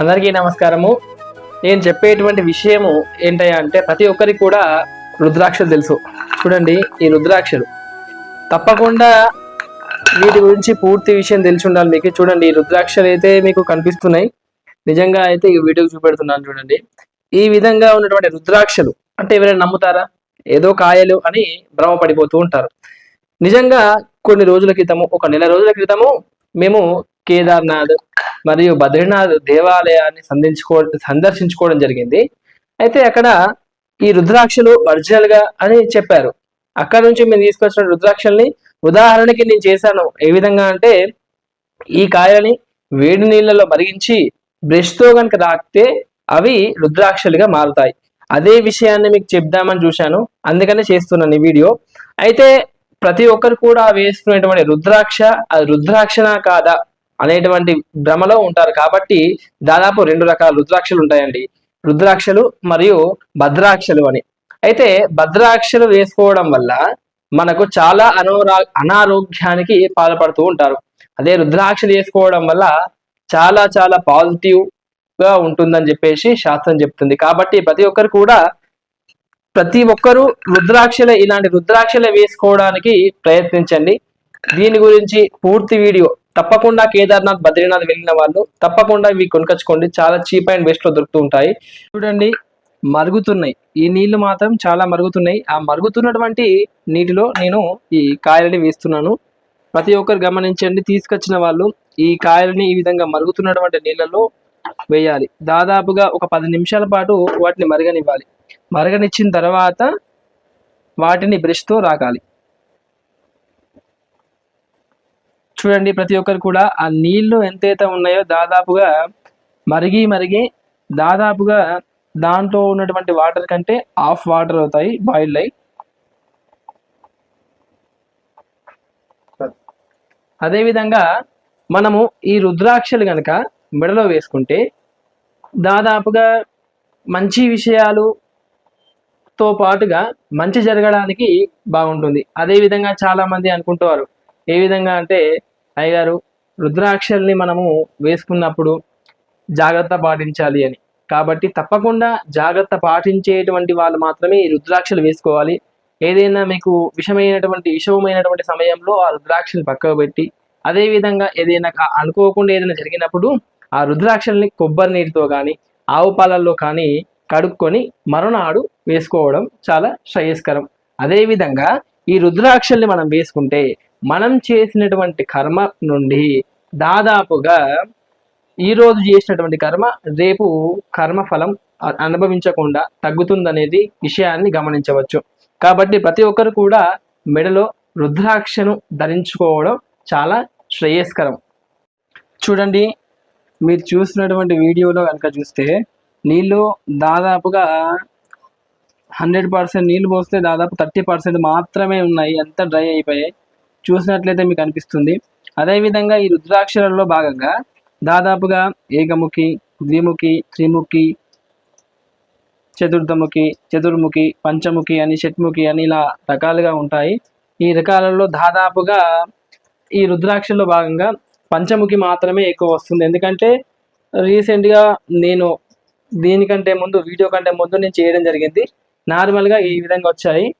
అందరికీ నమస్కారము. నేను చెప్పేటువంటి విషయము ఏంటయ్యా అంటే ప్రతి ఒక్కరికి కూడా రుద్రాక్షలు తెలుసు. చూడండి ఈ రుద్రాక్షలు. తప్పకుండా వీటి గురించి పూర్తి విషయం తెలిసి ఉండాలి మీకు. చూడండి ఈ రుద్రాక్షలు అయితే మీకు కనిపిస్తున్నాయి. నిజంగా అయితే ఈ వీడియో చూపెడుతున్నాను చూడండి. ఈ విధంగా ఉన్నటువంటి రుద్రాక్షలు అంటే ఎవరైనా నమ్ముతారా? ఏదో కాయలు అని భ్రమపడిపోతూ ఉంటారు. నిజంగా కొన్ని రోజుల క్రితము ఒక నెల రోజుల క్రితము మేము కేదార్నాథ్ మరియు బద్రీనాథ్ దేవాలయాన్ని సందర్శించుకో సందర్శించుకోవడం జరిగింది. అయితే అక్కడ ఈ రుద్రాక్షలు ఒరిజినల్గా అని చెప్పారు. అక్కడ నుంచి మేము తీసుకొచ్చిన రుద్రాక్షల్ని ఉదాహరణకి నేను చేశాను. ఏ విధంగా అంటే ఈ కాయలని వేడి నీళ్ళలో మరిగించి బ్రష్తో కనుక రాకితే అవి రుద్రాక్షలుగా మారుతాయి. అదే విషయాన్ని మీకు చెప్దామని చూశాను. అందుకనే చేస్తున్నాను ఈ వీడియో. అయితే ప్రతి ఒక్కరు కూడా వేసుకునేటువంటి రుద్రాక్ష అది రుద్రాక్షనా కాదా? అనేటువంటి భ్రమలో ఉంటారు. కాబట్టి దాదాపు రెండు రకాల రుద్రాక్షలు ఉంటాయండి. రుద్రాక్షలు మరియు భద్రాక్షలు అని. అయితే భద్రాక్షలు వేసుకోవడం వల్ల మనకు చాలా అనోరా అనారోగ్యానికి పాల్పడుతూ ఉంటారు. అదే రుద్రాక్షలు వేసుకోవడం వల్ల చాలా చాలా పాజిటివ్గా ఉంటుందని చెప్పేసి శాస్త్రం చెప్తుంది. కాబట్టి ప్రతి ఒక్కరు కూడా ప్రతి ఒక్కరూ రుద్రాక్షల ఇలాంటి రుద్రాక్షలు వేసుకోవడానికి ప్రయత్నించండి. దీని గురించి పూర్తి వీడియో తప్పకుండా కేదార్నాథ్ బద్రీనాథ్ వెళ్ళిన వాళ్ళు తప్పకుండా ఇవి కొనుకొచ్చుకోండి. చాలా చీప్ అండ్ బెస్ట్లో దొరుకుతూ ఉంటాయి. చూడండి మరుగుతున్నాయి. ఈ నీళ్ళు మాత్రం చాలా మరుగుతున్నాయి. ఆ మరుగుతున్నటువంటి నీటిలో నేను ఈ కాయలని వేస్తున్నాను. ప్రతి ఒక్కరు గమనించండి తీసుకొచ్చిన వాళ్ళు ఈ కాయలని ఈ విధంగా మరుగుతున్నటువంటి నీళ్ళలో వేయాలి. దాదాపుగా ఒక పది నిమిషాల పాటు వాటిని మరగనివ్వాలి. మరగనిచ్చిన తర్వాత వాటిని బ్రష్తో రాకాలి చూడండి ప్రతి ఒక్కరు కూడా ఆ నీళ్ళు ఎంతైతే ఉన్నాయో దాదాపుగా మరిగి మరిగి దాదాపుగా దాంట్లో ఉన్నటువంటి వాటర్ కంటే హాఫ్ వాటర్ అవుతాయి బాయిల్ అయి అదేవిధంగా మనము ఈ రుద్రాక్షలు కనుక మెడలో వేసుకుంటే దాదాపుగా మంచి విషయాలు తో పాటుగా మంచి జరగడానికి బాగుంటుంది. అదేవిధంగా చాలామంది అనుకుంటారు ఏ విధంగా అంటే అయ్యగారు రుద్రాక్షల్ని మనము వేసుకున్నప్పుడు జాగ్రత్త పాటించాలి అని. కాబట్టి తప్పకుండా జాగ్రత్త పాటించేటువంటి వాళ్ళు మాత్రమే ఈ రుద్రాక్షలు వేసుకోవాలి. ఏదైనా మీకు విషమైనటువంటి విషమైనటువంటి సమయంలో ఆ రుద్రాక్షలు పక్కకు పెట్టి అదేవిధంగా ఏదైనా కా- అనుకోకుండా ఏదైనా జరిగినప్పుడు ఆ రుద్రాక్షల్ని కొబ్బరి నీటితో కానీ ఆవు పాలల్లో కానీ కడుక్కొని మరునాడు వేసుకోవడం చాలా శ్రేయస్కరం. అదేవిధంగా ఈ రుద్రాక్షల్ని మనం వేసుకుంటే మనం చేసినటువంటి కర్మ నుండి దాదాపుగా ఈరోజు చేసినటువంటి కర్మ రేపు కర్మ ఫలం అనుభవించకుండా తగ్గుతుందనేది విషయాన్ని గమనించవచ్చు. కాబట్టి ప్రతి ఒక్కరు కూడా మెడలో రుద్రాక్షను ధరించుకోవడం చాలా శ్రేయస్కరం. చూడండి మీరు చూసినటువంటి వీడియోలో కనుక చూస్తే నీళ్ళు దాదాపుగా హండ్రెడ్ పర్సెంట్ నీళ్ళు పోస్తే దాదాపు థర్టీ పర్సెంట్ మాత్రమే ఉన్నాయి అంతా డ్రై అయిపోయాయి. చూసినట్లయితే మీకు అనిపిస్తుంది. అదేవిధంగా ఈ రుద్రాక్షరాల్లో భాగంగా దాదాపుగా ఏకముఖి ద్విముఖి త్రిముఖి చతుర్థముఖి చతుర్ముఖి పంచముఖి అని షట్ముఖి అని ఇలా రకాలుగా ఉంటాయి. ఈ రకాలలో దాదాపుగా ఈ రుద్రాక్షల్లో భాగంగా పంచముఖి మాత్రమే ఎక్కువ వస్తుంది. ఎందుకంటే రీసెంట్గా నేను దీనికంటే ముందు వీడియో కంటే ముందు నేను చేయడం జరిగింది. నార్మల్గా ఈ విధంగా వచ్చాయి.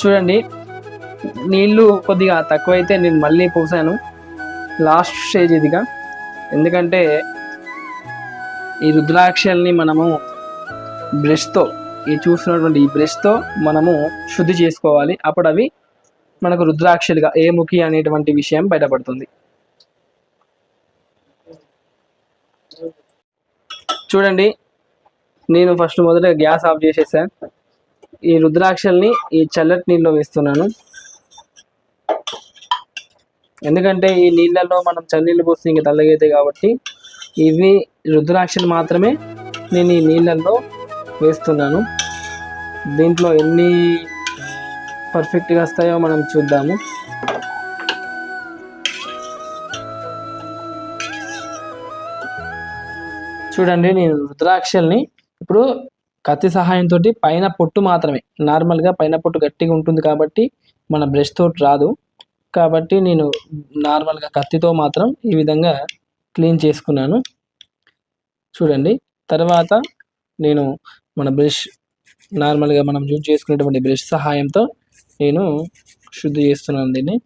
చూడండి. నీళ్ళు కొద్దిగా తక్కువైతే నేను మళ్ళీ పోసాను. లాస్ట్ స్టేజ్ ఇదిగా. ఎందుకంటే ఈ రుద్రాక్షల్ని మనము బ్రష్తో ఈ చూసినటువంటి ఈ బ్రష్తో మనము శుద్ధి చేసుకోవాలి. అప్పుడు అవి మనకు రుద్రాక్షలుగా ఏ ముఖి అనేటువంటి విషయం బయటపడుతుంది. చూడండి నేను ఫస్ట్ మొదట గ్యాస్ ఆఫ్ చేసేసాను ఈ రుద్రాక్షల్ని ఈ చల్లటి నీళ్ళలో వేస్తున్నాను. ఎందుకంటే ఈ నీళ్ళల్లో మనం చన్నీళ్ళు పోస్తే ఇంకా తెల్లగైతాయి కాబట్టి ఇవి రుద్రాక్షలు మాత్రమే నేను ఈ నీళ్ళల్లో వేస్తున్నాను. దీంట్లో ఎన్ని పర్ఫెక్ట్గా వస్తాయో మనం చూద్దాము. చూడండి నేను రుద్రాక్షల్ని ఇప్పుడు కత్తి సహాయంతో పైన పొట్టు మాత్రమే నార్మల్గా పైన పొట్టు గట్టిగా ఉంటుంది కాబట్టి మన బ్రష్ తోటి రాదు. కాబట్టి నేను నార్మల్గా కత్తితో మాత్రం ఈ విధంగా క్లీన్ చేసుకున్నాను. చూడండి తర్వాత నేను మన బ్రష్ నార్మల్గా మనం యూజ్ చేసుకునేటువంటి బ్రష్ సహాయంతో నేను శుద్ధి చేస్తున్నాను దీన్ని.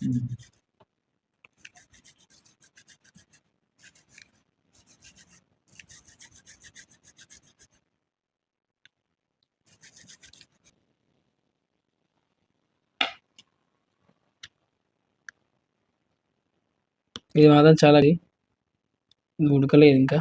Hmm. ఇది మాత్రం చాలా ఉడకలేదు ఇంకా.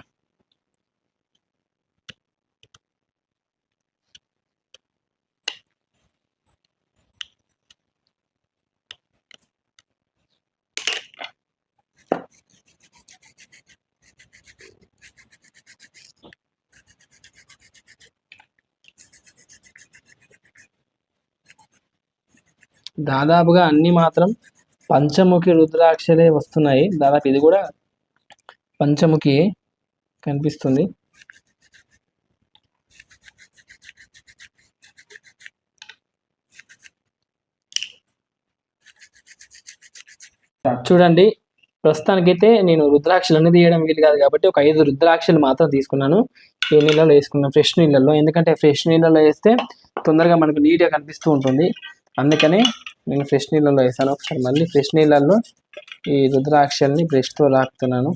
దాదాపుగా అన్ని మాత్రం పంచముఖి రుద్రాక్షలే వస్తున్నాయి. దాదాపు ఇది కూడా పంచముఖి కనిపిస్తుంది. చూడండి ప్రస్తుతానికైతే నేను రుద్రాక్షలు అనేది తీయడం వీలు కాదు కాబట్టి ఒక ఐదు రుద్రాక్షలు మాత్రం తీసుకున్నాను. ఈ నీళ్ళలో వేసుకున్నాను ఫ్రెష్ నీళ్ళల్లో. ఎందుకంటే ఫ్రెష్ నీళ్ళలో వేస్తే తొందరగా మనకు నీట్గా కనిపిస్తూ ఉంటుంది. అందుకని నేను ఫ్రెష్ నీళ్ళలో వేసాను. ఒకసారి మళ్ళీ ఫ్రెష్ నీళ్ళల్లో ఈ రుద్రాక్షల్ని బ్రష్తో రాకుతున్నాను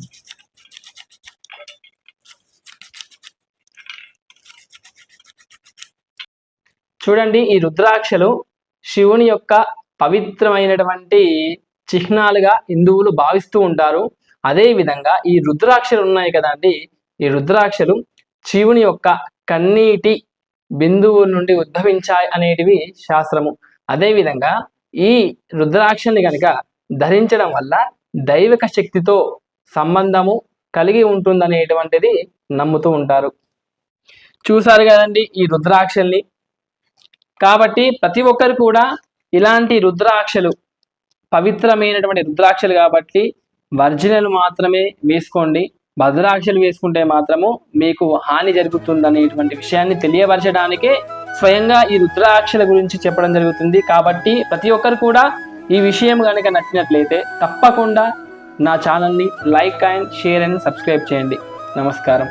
చూడండి ఈ రుద్రాక్షలు శివుని యొక్క పవిత్రమైనటువంటి చిహ్నాలుగా హిందువులు భావిస్తూ ఉంటారు. అదే విధంగా ఈ రుద్రాక్షలు ఉన్నాయి కదండి. ఈ రుద్రాక్షలు శివుని యొక్క కన్నీటి బిందువు నుండి ఉద్భవించాయి అనేటివి శాస్త్రము. అదేవిధంగా ఈ రుద్రాక్షల్ని కనుక ధరించడం వల్ల దైవిక శక్తితో సంబంధము కలిగి ఉంటుందనేటువంటిది నమ్ముతూ ఉంటారు. చూసారు కదండి ఈ రుద్రాక్షల్ని. కాబట్టి ప్రతి ఒక్కరు కూడా ఇలాంటి రుద్రాక్షలు పవిత్రమైనటువంటి రుద్రాక్షలు కాబట్టి వర్జినలు మాత్రమే వేసుకోండి. భద్రాక్షలు వేసుకుంటే మాత్రము మీకు హాని జరుగుతుందనేటువంటి విషయాన్ని తెలియపరచడానికే స్వయంగా ఈ రుద్రాక్షల గురించి చెప్పడం జరుగుతుంది. కాబట్టి ప్రతి ఒక్కరు కూడా ఈ విషయం కనుక నచ్చినట్లయితే తప్పకుండా నా ఛానల్ని like and share and subscribe చేయండి. నమస్కారం.